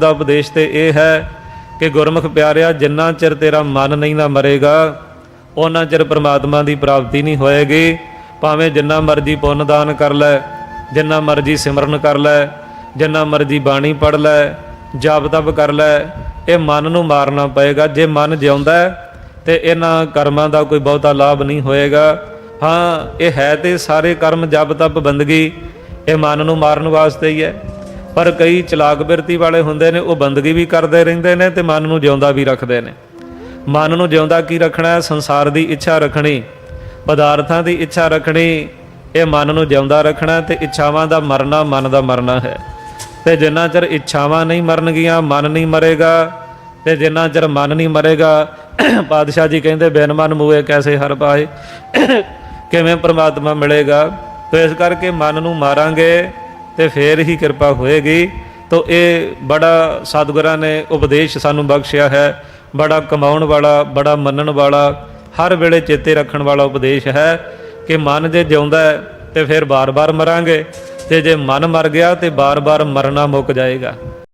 ਦਾ ਉਪਦੇਸ਼ ਤੇ ਇਹ ਹੈ ਕਿ ਗੁਰਮੁਖ ਪਿਆਰਿਆ, ਜਿੰਨਾ ਚਿਰ ਤੇਰਾ ਮਨ ਨਹੀਂ ਨਾ ਮਰੇਗਾ ਉਹਨਾਂ ਚਿਰ ਪ੍ਰਮਾਤਮਾ ਦੀ ਪ੍ਰਾਪਤੀ ਨਹੀਂ ਹੋਏਗੀ। ਭਾਵੇਂ ਜਿੰਨਾ ਮਰਜ਼ੀ ਪੁੰਨ ਦਾਨ ਕਰ ਲੈ, ਜਿੰਨਾ ਮਰਜ਼ੀ ਸਿਮਰਨ ਕਰ ਲੈ, ਜਿੰਨਾ ਮਰਜ਼ੀ ਬਾਣੀ ਪੜ ਲੈ, ਜਪ ਤਪ ਕਰ ਲੈ, ਇਹ ਮਨ ਨੂੰ ਮਾਰਨਾ ਪਏਗਾ। ਜੇ ਮਨ ਜਿਉਂਦਾ ਹੈ, ਤੇ ਇਹਨਾਂ ਕਰਮਾਂ ਦਾ ਕੋਈ ਬਹੁਤਾ ਲਾਭ ਨਹੀਂ ਹੋਏਗਾ। ਹਾਂ, ਇਹ ਹੈ ਤੇ ਸਾਰੇ ਕਰਮ, ਜਪ ਤਪ, ਬੰਦਗੀ, ਇਹ ਮਨ ਨੂੰ ਮਾਰਨ ਵਾਸਤੇ ਹੀ ਹੈ। ਪਰ ਕਈ ਚਲਾਕ ਬਿਰਤੀ ਵਾਲੇ ਹੁੰਦੇ ਨੇ, ਉਹ ਬੰਦਗੀ ਵੀ ਕਰਦੇ ਰਹਿੰਦੇ ਨੇ ਤੇ ਮਨ ਨੂੰ ਜਿਉਂਦਾ ਵੀ ਰੱਖਦੇ ਨੇ। ਮਨ ਨੂੰ ਜਿਉਂਦਾ ਕੀ ਰੱਖਣਾ? ਹੈ ਸੰਸਾਰ ਦੀ ਇੱਛਾ ਰੱਖਣੀ, ਪਦਾਰਥਾਂ ਦੀ ਇੱਛਾ ਰੱਖਣੀ, ਇਹ ਮਨ ਨੂੰ ਜਿਉਂਦਾ ਰੱਖਣਾ ਤੇ ਇੱਛਾਵਾਂ ਦਾ ਮਰਨਾ ਮਨ ਦਾ ਮਰਨਾ ਹੈ। ਤੇ ਜਿੰਨਾ ਚਿਰ ਇੱਛਾਵਾਂ ਨਹੀਂ ਮਰਨਗੀਆਂ, ਮਨ ਨਹੀਂ ਮਰੇਗਾ। ਤੇ ਜਿੰਨਾ ਚਿਰ ਮਨ ਨਹੀਂ ਮਰੇਗਾ ਪਾਤਸ਼ਾਹ ਜੀ ਕਹਿੰਦੇ, ਬਿਨ ਮਨ ਮੂਏ ਕੈਸੇ ਹਰ ਪਾਏ? ਕਿਵੇਂ ਪ੍ਰਮਾਤਮਾ ਮਿਲੇਗਾ? ਤੇ ਇਸ ਕਰਕੇ ਮਨ ਨੂੰ ਮਾਰਾਂਗੇ। ਤੇ ਫੇਰ ਹੀ ਕਿਰਪਾ ਹੋਏਗੀ। ਤੋ ਇਹ ਬੜਾ ਸਤਿਗੁਰਾਂ ਨੇ ਉਪਦੇਸ਼ ਸਾਨੂੰ ਬਖਸ਼ਿਆ ਹੈ। ਬੜਾ ਕਮਾਉਣ ਵਾਲਾ, ਬੜਾ ਮੰਨਣ ਵਾਲਾ, ਹਰ ਵੇਲੇ ਚੇਤੇ ਰੱਖਣ ਵਾਲਾ ਉਪਦੇਸ਼ ਹੈ ਕਿ ਮਨ ਜੇ ਜਿਉਂਦਾ ਹੈ ਤੇ ਫਿਰ ਬਾਰ-ਬਾਰ ਮਰਾਂਗੇ ਤੇ ਜੇ ਮਨ ਮਰ ਗਿਆ ਤੇ ਬਾਰ-ਬਾਰ ਮਰਨਾ ਮੁੱਕ ਜਾਏਗਾ।